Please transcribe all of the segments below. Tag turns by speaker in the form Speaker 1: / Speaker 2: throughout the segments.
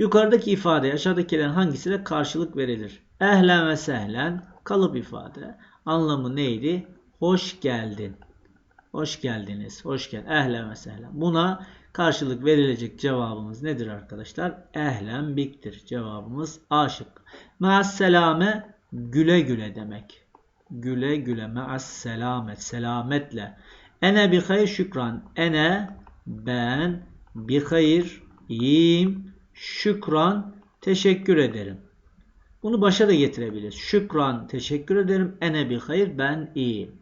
Speaker 1: Yukarıdaki ifade aşağıdakilerin hangisiyle karşılık verilir? Ehlen ve sehlen kalıp ifade. Anlamı neydi? Hoş geldin. Hoş geldiniz. Hoş gel. Ehlen ve sehlen. Buna karşılık verilecek cevabımız nedir arkadaşlar? Ehlen biktir. Cevabımız A şıkkı. Ma'as selame güle güle demek. Güle güle. Ma'as selamet. Selametle. Ene bi hayır şükran. Ene ben bi hayır iyiyim. Şükran teşekkür ederim. Bunu başa da getirebiliriz. Şükran teşekkür ederim. Ene bi hayır ben iyiyim.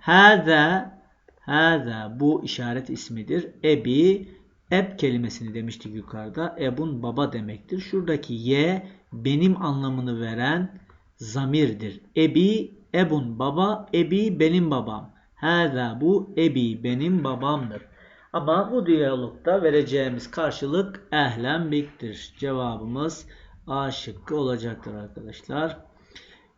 Speaker 1: Hâzâ hâzâ bu işaret ismidir. Ebi eb kelimesini demiştik yukarıda. Ebun baba demektir. Şuradaki ye benim anlamını veren zamirdir. Ebi ebun baba, ebi benim babam. Hâzâ bu ebi benim babamdır. Ama bu diyalogda vereceğimiz karşılık ehlen biktir. Cevabımız A şıkkı olacaktır arkadaşlar.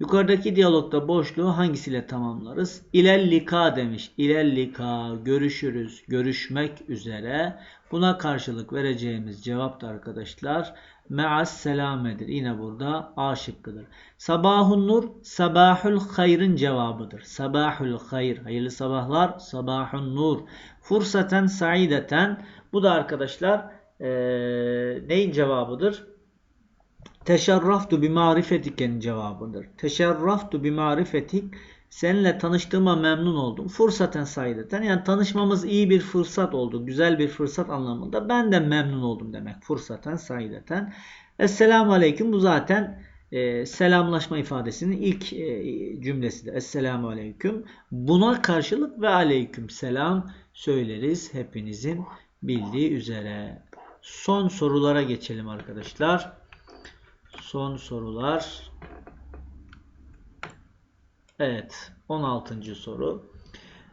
Speaker 1: Yukarıdaki diyalogda boşluğu hangisiyle tamamlarız? İlellika demiş. İlellika görüşürüz, görüşmek üzere. Buna karşılık vereceğimiz cevap da arkadaşlar me'as selamedir. Yine burada A şıkkıdır. Sabahun nur, sabahul hayrın cevabıdır. Sabahul hayr, hayırlı sabahlar, sabahun nur. Fursaten saideten, bu da arkadaşlar ee, neyin cevabıdır? Teşerraftu bi marifetiken cevabıdır. Teşerraftu bi marifetik seninle tanıştığıma memnun oldum. Fırsaten saideten yani tanışmamız iyi bir fırsat oldu. Güzel bir fırsat anlamında. Ben de memnun oldum demek. Fırsaten saideten. Esselamu aleyküm bu zaten e, selamlaşma ifadesinin ilk e, cümlesidir. Esselamu aleyküm. Buna karşılık ve aleyküm selam söyleriz hepinizin bildiği üzere. Son sorulara geçelim arkadaşlar. Son sorular. Evet. 16. soru.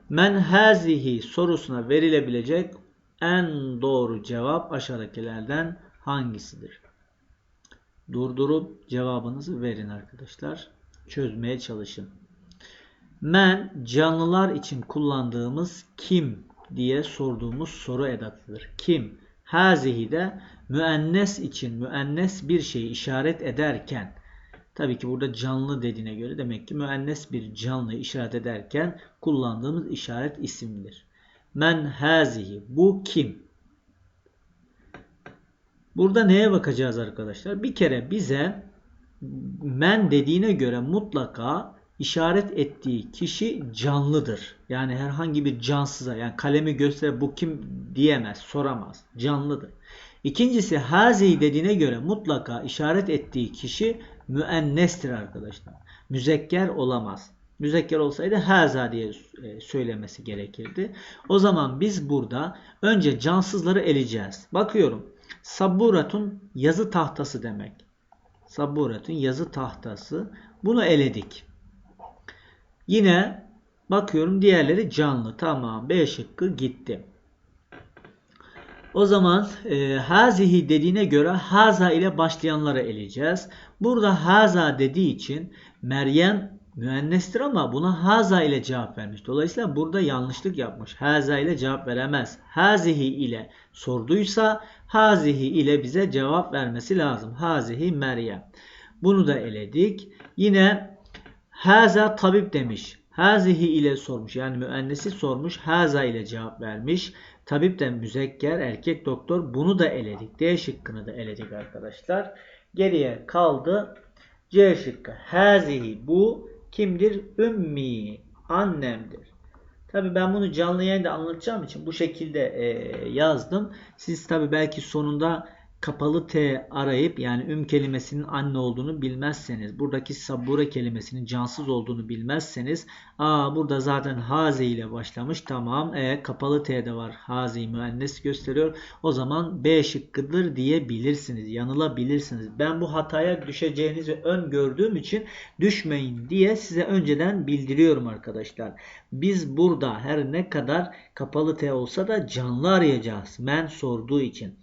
Speaker 1: Men hazihi sorusuna verilebilecek en doğru cevap aşağıdakilerden hangisidir? Durdurup cevabınızı verin arkadaşlar. Çözmeye çalışın. Men canlılar için kullandığımız kim diye sorduğumuz soru edatıdır. Kim? Hazihi de müennes için müennes bir şeyi işaret ederken tabii ki burada canlı dediğine göre demek ki müennes bir canlı işaret ederken kullandığımız işaret isimdir. Men hazihi bu kim? Burada neye bakacağız arkadaşlar? Bir kere bize men dediğine göre mutlaka işaret ettiği kişi canlıdır. Yani herhangi bir cansıza yani kalemi göster bu kim diyemez, soramaz. Canlıdır. İkincisi hazi dediğine göre mutlaka işaret ettiği kişi müennestir arkadaşlar. Müzekker olamaz. Müzekker olsaydı haza diye e, söylemesi gerekirdi. O zaman biz burada önce cansızları eleyeceğiz. Bakıyorum. Saburatun yazı tahtası demek. Saburatun yazı tahtası. Bunu eledik. Yine bakıyorum diğerleri canlı. Tamam B şıkkı gitti. O zaman e, hazihi dediğine göre haza ile başlayanları eleyeceğiz. Burada haza dediği için Meryem müennestir ama buna haza ile cevap vermiş. Dolayısıyla burada yanlışlık yapmış. Haza ile cevap veremez. Hazihi ile sorduysa hazihi ile bize cevap vermesi lazım. Hazihi Meryem. Bunu da eledik. Yine haza tabip demiş. Hazihi ile sormuş. Yani müennesi sormuş. Haza ile cevap vermiş. Tabip de müzekker erkek doktor. Bunu da eledik. D şıkkını da eledik arkadaşlar. Geriye kaldı C şıkkı. Hazihi bu kimdir? Ümmi. Annemdir. Tabi ben bunu canlı yayında anlatacağım için bu şekilde e, yazdım. Siz tabi belki sonunda kapalı T arayıp yani üm kelimesinin anne olduğunu bilmezseniz, buradaki sabure kelimesinin cansız olduğunu bilmezseniz, aa burada zaten hazi ile başlamış tamam, e, kapalı T'de var hazi müennes gösteriyor. O zaman B şıkkıdır diyebilirsiniz, yanılabilirsiniz. Ben bu hataya düşeceğinizi öngördüğüm için düşmeyin diye size önceden bildiriyorum arkadaşlar. Biz burada her ne kadar kapalı T olsa da canlı arayacağız. Men sorduğu için.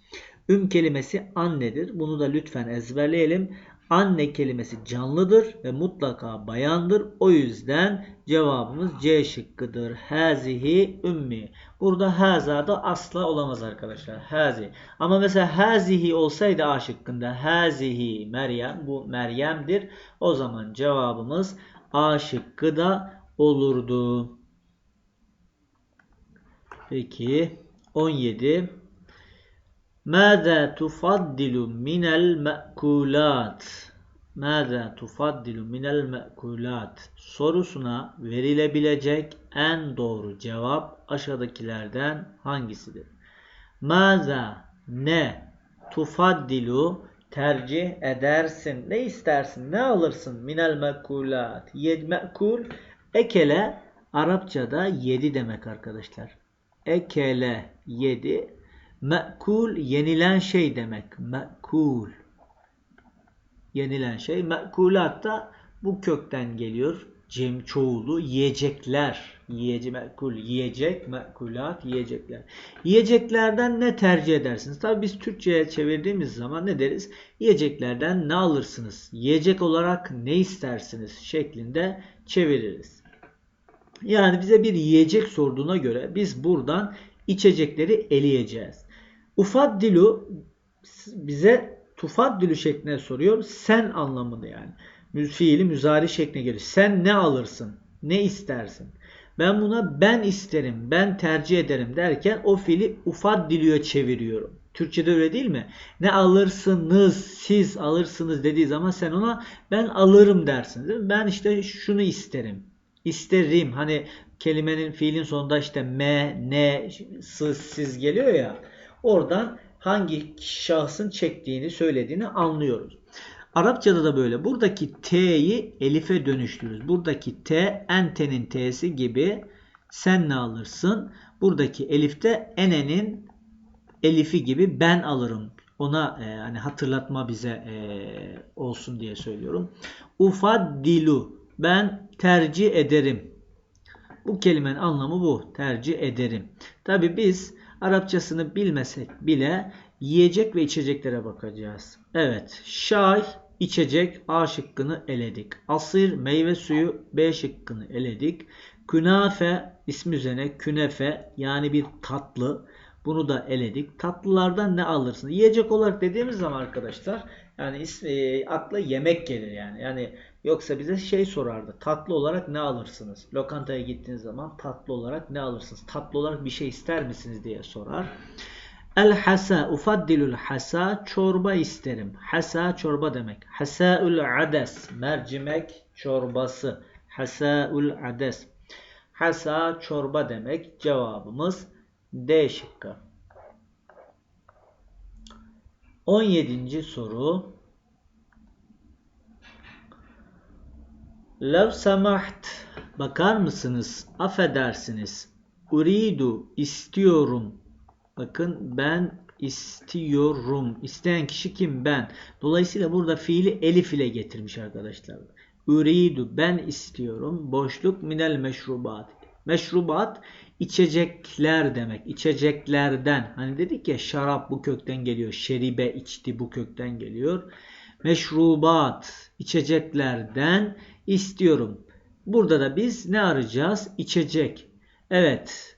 Speaker 1: Üm kelimesi annedir. Bunu da lütfen ezberleyelim. Anne kelimesi canlıdır ve mutlaka bayandır. O yüzden cevabımız C şıkkıdır. Hazihi ümmi. Burada haza da asla olamaz arkadaşlar. Hazi. Ama mesela hazihi olsaydı A şıkkında hazihi Meryem bu Meryem'dir. O zaman cevabımız A şıkkı da olurdu. Peki 17 Mâzâ tufaddilu minel me'kulat Mâzâ tufaddilu minel me'kulat sorusuna verilebilecek en doğru cevap aşağıdakilerden hangisidir? Mâzâ ne tufaddilu tercih edersin. Ne istersin? Ne alırsın? Minel me'kulat. Yed me'kul ekele Arapçada yedi demek arkadaşlar. Ekele yedi. Me'kul yenilen şey demek. Me'kul. Yenilen şey. Me'kulat da bu kökten geliyor. Cem çoğulu yiyecekler. Yiyece me'kul yiyecek, me'kulat yiyecekler. Yiyeceklerden ne tercih edersiniz? Tabi biz Türkçe'ye çevirdiğimiz zaman ne deriz? Yiyeceklerden ne alırsınız? Yiyecek olarak ne istersiniz? şeklinde çeviririz. Yani bize bir yiyecek sorduğuna göre biz buradan içecekleri eleyeceğiz. Ufaddilu bize tufaddilü şeklinde soruyor. Sen anlamını yani. Fiili müzari şekline geliyor. Sen ne alırsın? Ne istersin? Ben buna ben isterim, ben tercih ederim derken o fiili ufaddilüye çeviriyorum. Türkçe'de öyle değil mi? Ne alırsınız, siz alırsınız dediği zaman sen ona ben alırım dersin. Değil mi? Ben işte şunu isterim. İsterim. Hani kelimenin fiilin sonunda işte me, ne, siz, siz geliyor ya. Oradan hangi şahsın çektiğini söylediğini anlıyoruz. Arapçada da böyle. Buradaki T'yi Elif'e dönüştürürüz. Buradaki T entenin T'si gibi sen ne alırsın? Buradaki Elif'te enenin Elif'i gibi ben alırım. Ona e, hani hatırlatma bize e, olsun diye söylüyorum. Ufaddilu ben tercih ederim. Bu kelimenin anlamı bu. Tercih ederim. Tabi biz Arapçasını bilmesek bile yiyecek ve içeceklere bakacağız. Evet. Şay içecek A şıkkını eledik. Asir meyve suyu B şıkkını eledik. Künafe ismi üzerine künefe yani bir tatlı. Bunu da eledik. Tatlılardan ne alırsın? Yiyecek olarak dediğimiz zaman arkadaşlar yani e, akla yemek gelir yani. Yani yoksa bize şey sorardı. Tatlı olarak ne alırsınız? Lokantaya gittiğiniz zaman tatlı olarak ne alırsınız? Tatlı olarak bir şey ister misiniz diye sorar. El hasa ufaddilul hasa çorba isterim. Hasa çorba demek. Hasaul ades mercimek çorbası. Hasaul ades. Hasa çorba demek. Cevabımız D şıkkı. 17. soru. Lev samaht bakar mısınız? Affedersiniz. Uridu istiyorum. Bakın ben istiyorum. İsteyen kişi kim? Ben. Dolayısıyla burada fiili elif ile getirmiş arkadaşlar. Uridu ben istiyorum. Boşluk minel meşrubat. Meşrubat içecekler demek. İçeceklerden. Hani dedik ya şarap bu kökten geliyor. Şeribe içti bu kökten geliyor. Meşrubat içeceklerden istiyorum. Burada da biz ne arayacağız? İçecek. Evet.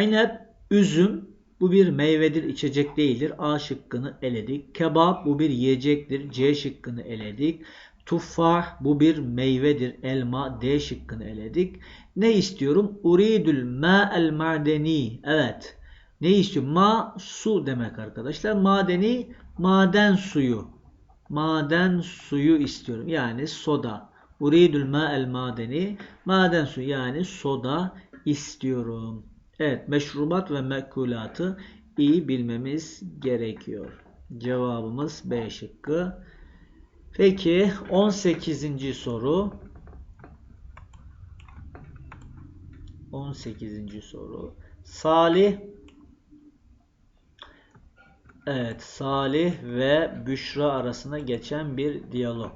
Speaker 1: İnep, üzüm bu bir meyvedir, içecek değildir. A şıkkını eledik. Kebap bu bir yiyecektir. C şıkkını eledik. Tuffah bu bir meyvedir. Elma D şıkkını eledik. Ne istiyorum? Uridül ma'el madeni. Evet. Ne istiyorum? Ma su demek arkadaşlar. Madeni maden suyu. Maden suyu istiyorum. Yani soda. Uridül ma'el madeni. Maden suyu yani soda istiyorum. Evet meşrubat ve mekulatı iyi bilmemiz gerekiyor. Cevabımız B şıkkı. Peki 18. soru. 18. soru. Salih Evet, Salih ve Büşra arasında geçen bir diyalog.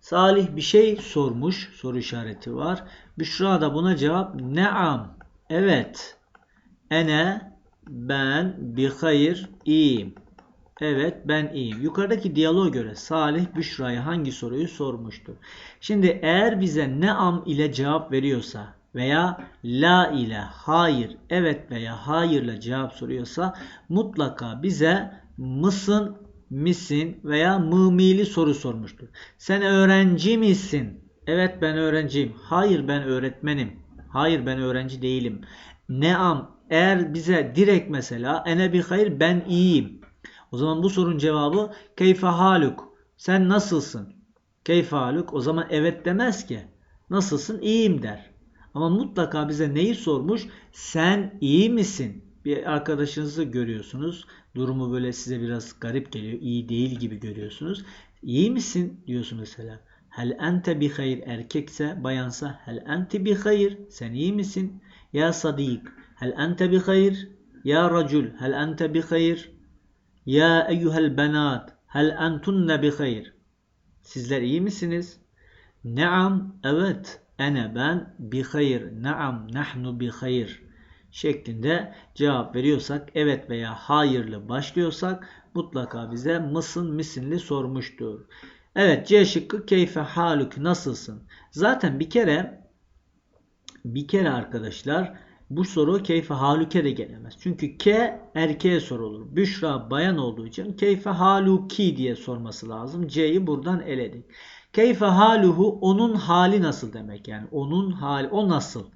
Speaker 1: Salih bir şey sormuş, soru işareti var. Büşra da buna cevap neam. Evet. Ene ben bir hayır iyiyim. Evet ben iyiyim. Yukarıdaki diyaloğa göre Salih Büşra'ya hangi soruyu sormuştur? Şimdi eğer bize neam ile cevap veriyorsa veya la ile hayır, evet veya hayırla cevap soruyorsa mutlaka bize mısın, misin veya mımili soru sormuştur. Sen öğrenci misin? Evet ben öğrenciyim. Hayır ben öğretmenim. Hayır ben öğrenci değilim. Neam eğer bize direkt mesela ene bi hayır ben iyiyim. O zaman bu sorunun cevabı keyfe haluk. Sen nasılsın? Keyfe haluk. O zaman evet demez ki. Nasılsın? İyiyim der. Ama mutlaka bize neyi sormuş? Sen iyi misin? Bir arkadaşınızı görüyorsunuz. Durumu böyle size biraz garip geliyor. İyi değil gibi görüyorsunuz. İyi misin diyorsun mesela. Hel ente bi hayır erkekse bayansa hel ente bi hayır sen iyi misin? Ya sadik hel ente bi hayır? Ya racul hel ente bi hayır? Ya eyyuhel benat hel entunne bi hayır? Sizler iyi misiniz? Naam evet ene ben bi hayır. Naam nahnu bi hayır şeklinde cevap veriyorsak evet veya hayırlı başlıyorsak mutlaka bize mısın misinli sormuştur. Evet C şıkkı keyfe haluk nasılsın? Zaten bir kere bir kere arkadaşlar bu soru keyfe haluke de gelemez. Çünkü ke erkeğe sorulur. Büşra bayan olduğu için keyfe haluki diye sorması lazım. C'yi buradan eledik. Keyfe haluhu onun hali nasıl demek yani onun hali o nasıl?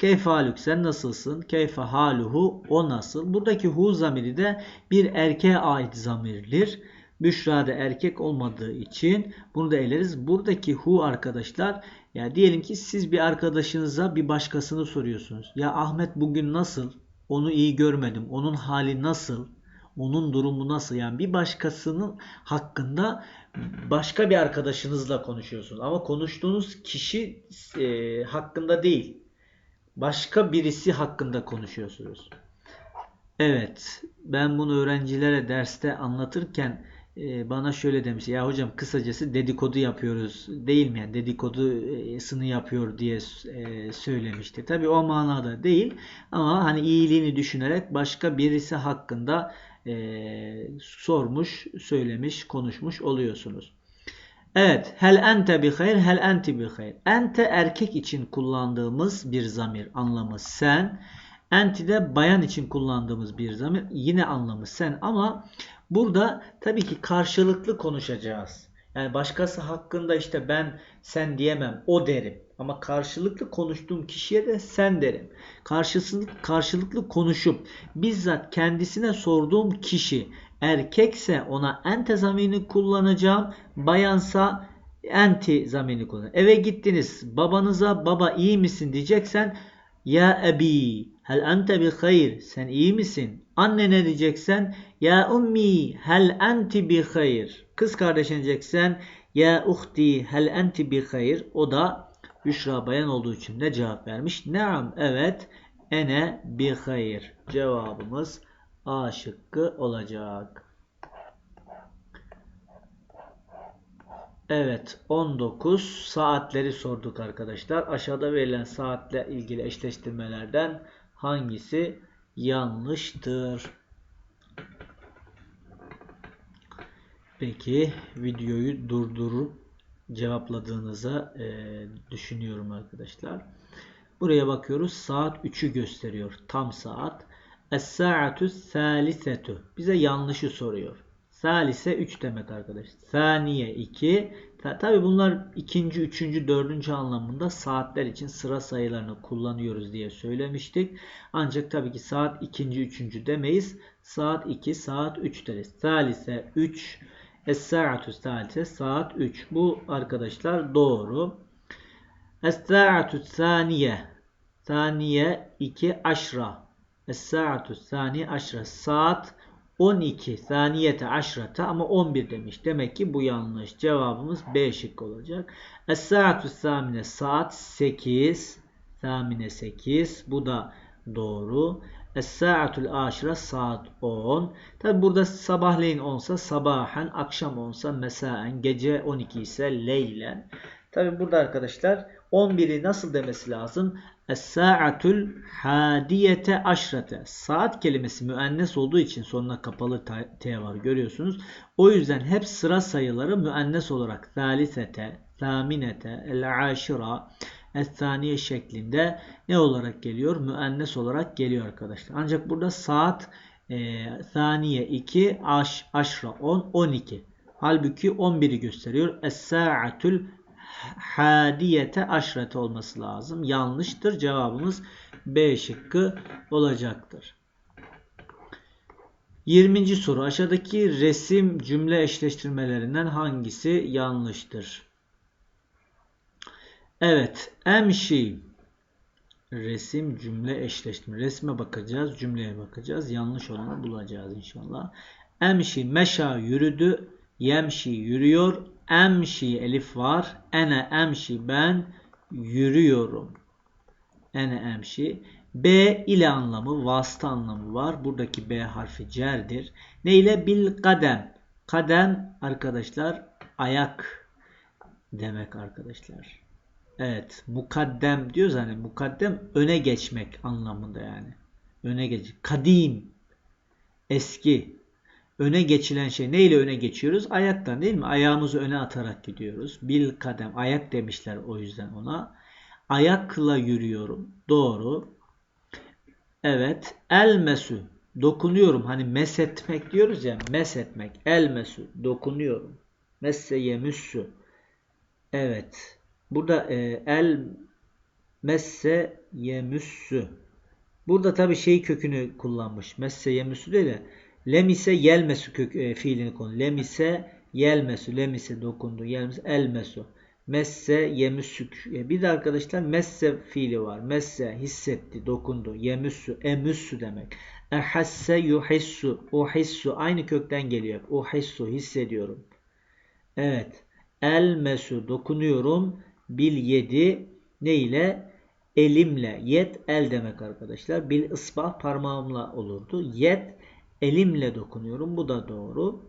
Speaker 1: Keyfe haluk sen nasılsın? Keyfe haluhu o nasıl? Buradaki hu zamiri de bir erkeğe ait zamirdir. Büşra'da erkek olmadığı için bunu da eleriz. Buradaki hu arkadaşlar ya diyelim ki siz bir arkadaşınıza bir başkasını soruyorsunuz. Ya Ahmet bugün nasıl? Onu iyi görmedim. Onun hali nasıl? Onun durumu nasıl? Yani bir başkasının hakkında başka bir arkadaşınızla konuşuyorsunuz. Ama konuştuğunuz kişi e, hakkında değil. Başka birisi hakkında konuşuyorsunuz. Evet, ben bunu öğrencilere derste anlatırken e, bana şöyle demiş. Ya hocam kısacası dedikodu yapıyoruz değil mi? Yani dedikodusunu yapıyor diye e, söylemişti. Tabi o manada değil ama hani iyiliğini düşünerek başka birisi hakkında e, sormuş, söylemiş, konuşmuş oluyorsunuz. Evet. Hel ente bi hayır, hel enti bi hayır. Ente erkek için kullandığımız bir zamir anlamı sen. Enti de bayan için kullandığımız bir zamir yine anlamı sen ama burada tabii ki karşılıklı konuşacağız. Yani başkası hakkında işte ben sen diyemem o derim. Ama karşılıklı konuştuğum kişiye de sen derim. Karşılıklı, karşılıklı konuşup bizzat kendisine sorduğum kişi erkekse ona ente zamirini kullanacağım. Bayansa enti zamirini kullanacağım. Eve gittiniz babanıza baba iyi misin diyeceksen ya ebi hel ente bi hayır sen iyi misin? Annene diyeceksen ya ummi hel enti bi hayır. Kız kardeşine diyeceksen ya uhti hel enti bi hayır. O da Büşra bayan olduğu için de cevap vermiş. Naam evet ene bi hayır. Cevabımız A şıkkı olacak. Evet 19 saatleri sorduk arkadaşlar. Aşağıda verilen saatle ilgili eşleştirmelerden hangisi yanlıştır? Peki videoyu durdurup cevapladığınızı e, düşünüyorum arkadaşlar. Buraya bakıyoruz. Saat 3'ü gösteriyor. Tam saat. Es-sa'atu salisetu. Bize yanlışı soruyor. Salise 3 demek arkadaş. Saniye 2. Tabi bunlar ikinci, üçüncü, dördüncü anlamında saatler için sıra sayılarını kullanıyoruz diye söylemiştik. Ancak tabii ki saat ikinci, üçüncü demeyiz. Saat 2, saat 3 deriz. Salise 3. Es-sa'atu salise saat 3. Bu arkadaşlar doğru. Es-sa'atu saniye. Saniye 2 aşra. Es-sa'atu sani aşra. Saat 12 saniyete aşrata ama 11 demiş. Demek ki bu yanlış. Cevabımız B şık olacak. Es-sa'atu samine saat 8. Samine 8. Bu da doğru. Es-sa'atul aşra saat 10. Tabi burada sabahleyin olsa sabahen, akşam olsa mesaen, gece 12 ise leylen. Tabi burada arkadaşlar 11'i nasıl demesi lazım? Es-sa'atul hadiyete aşrate. Saat kelimesi müennes olduğu için sonuna kapalı T var görüyorsunuz. O yüzden hep sıra sayıları müennes olarak thalisete, thaminete, el-aşira, el-thaniye şeklinde ne olarak geliyor? Müennes olarak geliyor arkadaşlar. Ancak burada saat e, thaniye 2, aş, aşra 10, 12. Halbuki 11'i gösteriyor. Es-sa'atul hadiyete aşrete olması lazım. Yanlıştır. Cevabımız B şıkkı olacaktır. 20. soru. Aşağıdaki resim cümle eşleştirmelerinden hangisi yanlıştır? Evet. Emşi resim cümle eşleştirme. Resme bakacağız. Cümleye bakacağız. Yanlış olanı bulacağız inşallah. Emşi meşa yürüdü. Yemşi yürüyor. Emşi elif var. Ene emşi ben yürüyorum. Ene emşi. B ile anlamı, vasıta anlamı var. Buradaki B harfi cerdir. Ne ile? Bil kadem. Kadem arkadaşlar ayak demek arkadaşlar. Evet, mukaddem diyoruz hani mukaddem öne geçmek anlamında yani. Öne geç. Kadim. Eski. Öne geçilen şey. Neyle öne geçiyoruz? Ayaktan değil mi? Ayağımızı öne atarak gidiyoruz. Bil kadem. Ayak demişler o yüzden ona. Ayakla yürüyorum. Doğru. Evet. Elmesu. Dokunuyorum. Hani mesetmek diyoruz ya. Mesetmek. Elmesu. Dokunuyorum. Messe yemüssü. Evet. Burada e, el messe yemüssü. Burada tabi şey kökünü kullanmış. Messe yemüssü değil de lemise yelmesu kök e, fiilini konu. Lemise yelmesu. Lemise dokundu. Yelmesu elmesu. Messe yemüssük. E, bir de arkadaşlar messe fiili var. Messe hissetti, dokundu. Yemüssü, emüssü demek. Ehasse yuhissu, uhissu aynı kökten geliyor. Uhissu hissediyorum. Evet. Elmesu dokunuyorum. Bil yedi ne ile? Elimle. Yet el demek arkadaşlar. Bil ısbah parmağımla olurdu. Yet elimle dokunuyorum. Bu da doğru.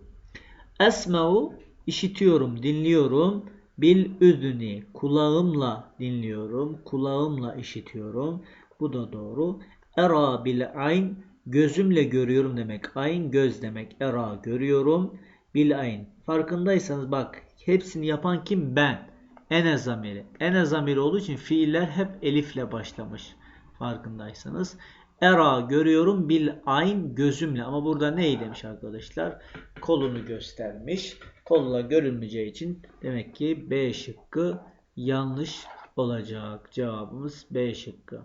Speaker 1: Esma'u işitiyorum, dinliyorum. Bil üzni kulağımla dinliyorum. Kulağımla işitiyorum. Bu da doğru. Era bil ayn gözümle görüyorum demek. Ayn göz demek. Era görüyorum. Bil ayn. Farkındaysanız bak hepsini yapan kim? Ben. Ene zamiri. Ene zamiri olduğu için fiiller hep elifle başlamış. Farkındaysanız. Era görüyorum bil ayn gözümle. Ama burada ne demiş arkadaşlar? Kolunu göstermiş. Kolla görülmeyeceği için demek ki B şıkkı yanlış olacak. Cevabımız B şıkkı.